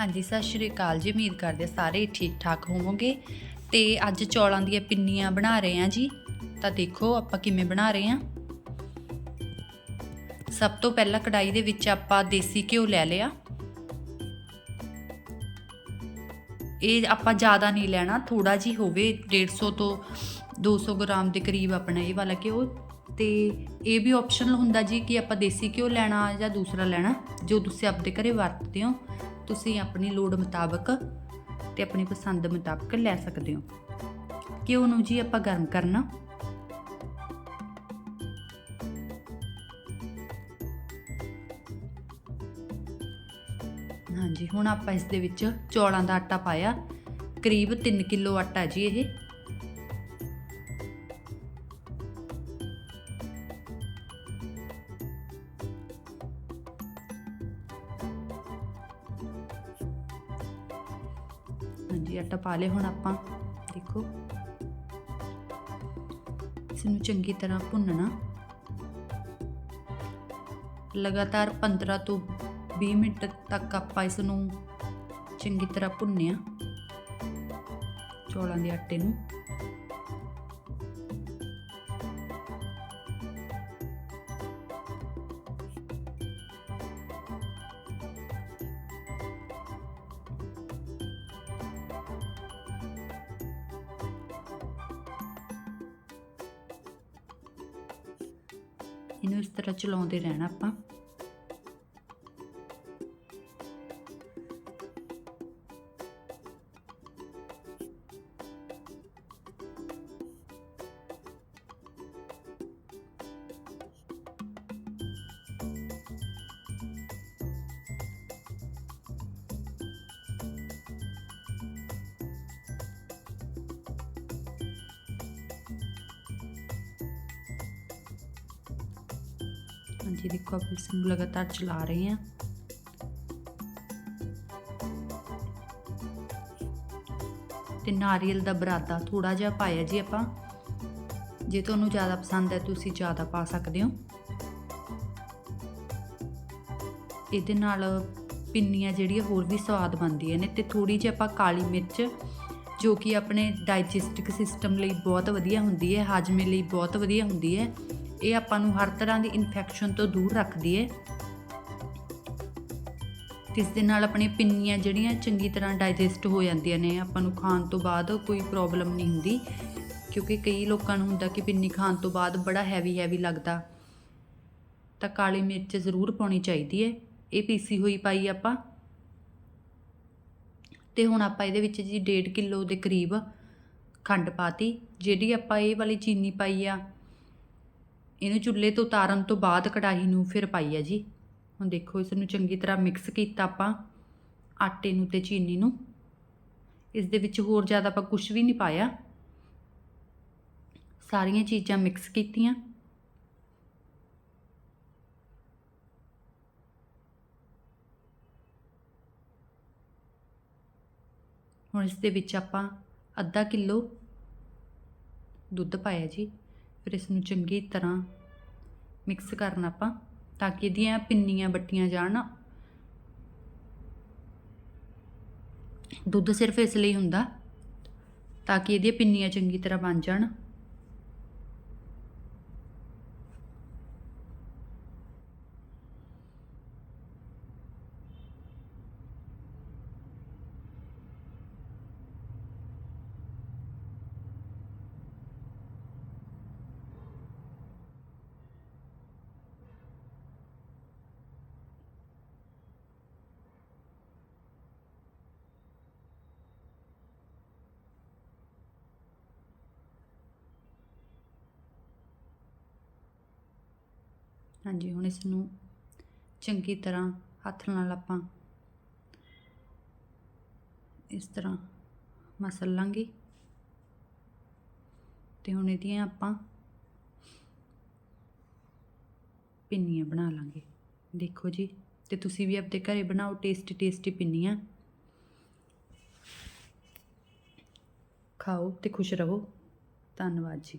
ਹਾਂਜੀ, ਸਤਿ ਸ਼੍ਰੀ ਅਕਾਲ ਜੀ। ਉਮੀਦ ਕਰਦੇ ਸਾਰੇ ਠੀਕ ਠਾਕ ਹੋਵੋਗੇ। ਤੇ ਅੱਜ ਚੌਲਾਂ ਦੀਆਂ ਪਿੰਨੀਆਂ ਬਣਾ ਰਹੇ ਹਾਂ ਜੀ। ਤਾਂ ਦੇਖੋ ਆਪਾਂ ਕਿਵੇਂ ਬਣਾ ਰਹੇ ਹਾਂ। ਸਭ ਤੋਂ ਪਹਿਲਾਂ ਕੜਾਈ ਦੇ ਵਿੱਚ ਆਪਾਂ ਦੇਸੀ ਘਿਓ ਲੈ ਲਿਆ। ਇਹ ਆਪਾਂ ਜ਼ਿਆਦਾ ਨਹੀਂ ਲੈਣਾ ਥੋੜਾ ਜੀ ਹੋਵੇ 150 ਤੋਂ 200 ਗ੍ਰਾਮ ਦੇ ਕਰੀਬ ਆਪਣਾ ਇਹ ਵਾਲਾ ਘਿਓ। ਤੇ ਇਹ ਵੀ ਆਪਸ਼ਨਲ ਹੁੰਦਾ ਜੀ ਕਿ ਆਪਾਂ ਦੇਸੀ ਘਿਓ ਲੈਣਾ ਜਾਂ ਦੂਸਰਾ ਲੈਣਾ, ਜੋ ਤੁਸੀਂ ਆਪਦੇ ਘਰੇ ਵਰਤਦੇ ਹੋ। ਤੁਸੀਂ ਆਪਣੀ ਲੋੜ ਮੁਤਾਬਕ ਤੇ ਆਪਣੀ ਪਸੰਦ ਮੁਤਾਬਕ ਲੈ ਸਕਦੇ ਹੋ। ਘਿਓ ਨੂੰ ਜੀ ਆਪਾਂ ਗਰਮ ਕਰਨਾ। ਹਾਂਜੀ, ਹੁਣ ਆਪਾਂ ਇਸ ਦੇ ਵਿੱਚ ਚੌਲਾਂ ਦਾ ਆਟਾ ਪਾਇਆ। ਕਰੀਬ 3 ਕਿਲੋ ਆਟਾ ਜੀ ਇਹ। ਹਾਂਜੀ, ਆਟਾ ਪਾ ਲਿਆ ਹੁਣ ਆਪਾਂ। ਦੇਖੋ। ਇਸ ਨੂੰ ਚੰਗੀ ਤਰ੍ਹਾਂ ਭੁੰਨਣਾ। ਲਗਾਤਾਰ 15 ਤੋਂ 20 ਮਿੰਟ ਤੱਕ ਆਪਾਂ ਇਸ ਨੂੰ ਚੰਗੀ ਤਰ੍ਹਾਂ ਭੁੰਨਿਆ। ਚੌਲਾਂ ਦੇ ਆਟੇ ਨੂੰ। ਇਹਨੂੰ ਇਸ ਤਰ੍ਹਾਂ ਚਲਾਉਂਦੇ ਰਹਿਣਾ ਆਪਾਂ। ਹਾਂਜੀ, ਦੇਖੋ ਆਪਾਂ ਇਸ ਨੂੰ ਲਗਾਤਾਰ ਚਲਾ ਰਹੇ ਹਾਂ। ਤੇ ਨਾਰੀਅਲ ਦਾ ਬਰਾਦਾ ਥੋੜਾ ਜਿਹਾ ਪਾਇਆ ਜੀ ਆਪਾਂ। ਜੇ ਤੁਹਾਨੂੰ ਜ਼ਿਆਦਾ ਪਸੰਦ ਹੈ, ਤੁਸੀਂ ਜ਼ਿਆਦਾ ਪਾ ਸਕਦੇ ਹੋ। ਇਹਦੇ ਨਾਲ ਪਿੰਨੀਆਂ ਜਿਹੜੀਆਂ, ਹੋਰ ਵੀ ਸਵਾਦ ਬਣਦੀਆਂ ਨੇ। ਤੇ ਥੋੜੀ ਜਿਹੀ ਆਪਾਂ ਕਾਲੀ ਮਿਰਚ, ਜੋ ਕਿ ਆਪਣੇ ਡਾਈਜੈਸਟਿਕ ਸਿਸਟਮ ਲਈ ਬਹੁਤ ਵਧੀਆ ਹੁੰਦੀ ਹੈ, ਹਾਜਮੇ ਲਈ ਬਹੁਤ ਵਧੀਆ ਹੁੰਦੀ ਹੈ। ਇਹ ਆਪਾਂ ਨੂੰ ਹਰ ਤਰ੍ਹਾਂ ਦੀ ਇਨਫੈਕਸ਼ਨ ਤੋਂ ਦੂਰ ਰੱਖਦੀ ਹੈ ਇਸ ਦੇ ਨਾਲ ਆਪਣੀ ਪਿੰਨੀਆਂ ਜਿਹੜੀਆਂ ਚੰਗੀ ਤਰ੍ਹਾਂ ਡਾਈਜੈਸਟ ਹੋ ਜਾਂਦੀਆਂ ਨੇ, ਆਪਾਂ ਨੂੰ ਖਾਣ ਤੋਂ ਬਾਅਦ ਕੋਈ ਪ੍ਰੋਬਲਮ ਨਹੀਂ ਹੁੰਦੀ। ਕਿਉਂਕਿ ਕਈ ਲੋਕਾਂ ਨੂੰ ਹੁੰਦਾ ਕਿ ਪਿੰਨੀ ਖਾਣ ਤੋਂ ਬਾਅਦ ਬੜਾ ਹੈਵੀ ਹੈਵੀ ਲੱਗਦਾ। ਤਾਂ ਕਾਲੀ ਮਿਰਚ ਜ਼ਰੂਰ ਪਾਉਣੀ ਚਾਹੀਦੀ ਹੈ ਇਹ ਪੀਸੀ ਹੋਈ ਪਾਈ ਆਪਾਂ। ਤੇ ਹੁਣ ਆਪਾਂ ਇਹਦੇ ਵਿੱਚ ਜੀ 1.5 ਕਿਲੋ ਦੇ ਕਰੀਬ ਖੰਡ ਪਾਤੀ, ਜਿਹੜੀ ਆਪਾਂ ਇਹ ਵਾਲੀ ਚੀਨੀ ਪਾਈ ਆ। ਇਹਨੂੰ ਚੁੱਲ੍ਹੇ ਤੋਂ ਉਤਾਰਨ ਤੋਂ ਬਾਅਦ ਕੜਾਹੀ ਨੂੰ ਫਿਰ ਪਾਈ ਆ ਜੀ। ਹੁਣ ਦੇਖੋ, ਇਸ ਨੂੰ ਚੰਗੀ ਤਰ੍ਹਾਂ ਮਿਕਸ ਕੀਤਾ ਆਪਾਂ ਆਟੇ ਨੂੰ ਤੇ ਚੀਨੀ ਨੂੰ। ਇਸ ਦੇ ਵਿੱਚ ਹੋਰ ਜ਼ਿਆਦਾ ਆਪਾਂ ਕੁਝ ਵੀ ਨਹੀਂ ਪਾਇਆ। ਸਾਰੀਆਂ ਚੀਜ਼ਾਂ ਮਿਕਸ ਕੀਤੀਆਂ। ਹੁਣ ਇਸ ਦੇ ਵਿੱਚ ਆਪਾਂ ਅੱਧਾ ਕਿਲੋ ਦੁੱਧ ਪਾਇਆ ਜੀ। ਫਿਰ ਇਸ ਨੂੰ ਚੰਗੀ ਤਰ੍ਹਾਂ ਮਿਕਸ ਕਰਨਾ ਆਪਾਂ, ਤਾਂ ਕਿ ਇਹਦੀਆਂ ਪਿੰਨੀਆਂ ਬੱਟੀਆਂ ਜਾਣ ਦੁੱਧ ਸਿਰਫ ਇਸ ਲਈ ਹੁੰਦਾ ਤਾਂ ਕਿ ਇਹਦੀਆਂ ਪਿੰਨੀਆਂ ਚੰਗੀ ਤਰ੍ਹਾਂ ਬਣ ਜਾਣ। ਹਾਂਜੀ, ਹੁਣ ਇਸ ਨੂੰ ਚੰਗੀ ਤਰ੍ਹਾਂ ਹੱਥ ਨਾਲ ਆਪਾਂ ਇਸ ਤਰ੍ਹਾਂ ਮਸਲ ਲਾਂਗੇ ਤੇ ਹੁਣ ਇਹਦੀਆਂ ਆਪਾਂ ਪਿੰਨੀਆਂ ਬਣਾ ਲਾਂਗੇ। ਦੇਖੋ ਜੀ, ਤੇ ਤੁਸੀਂ ਵੀ ਆਪਣੇ ਘਰੇ ਬਣਾਓ ਟੇਸਟੀ ਟੇਸਟੀ ਪਿੰਨੀਆਂ। ਖਾਓ ਤੇ ਖੁਸ਼ ਰਹੋ। ਧੰਨਵਾਦ ਜੀ।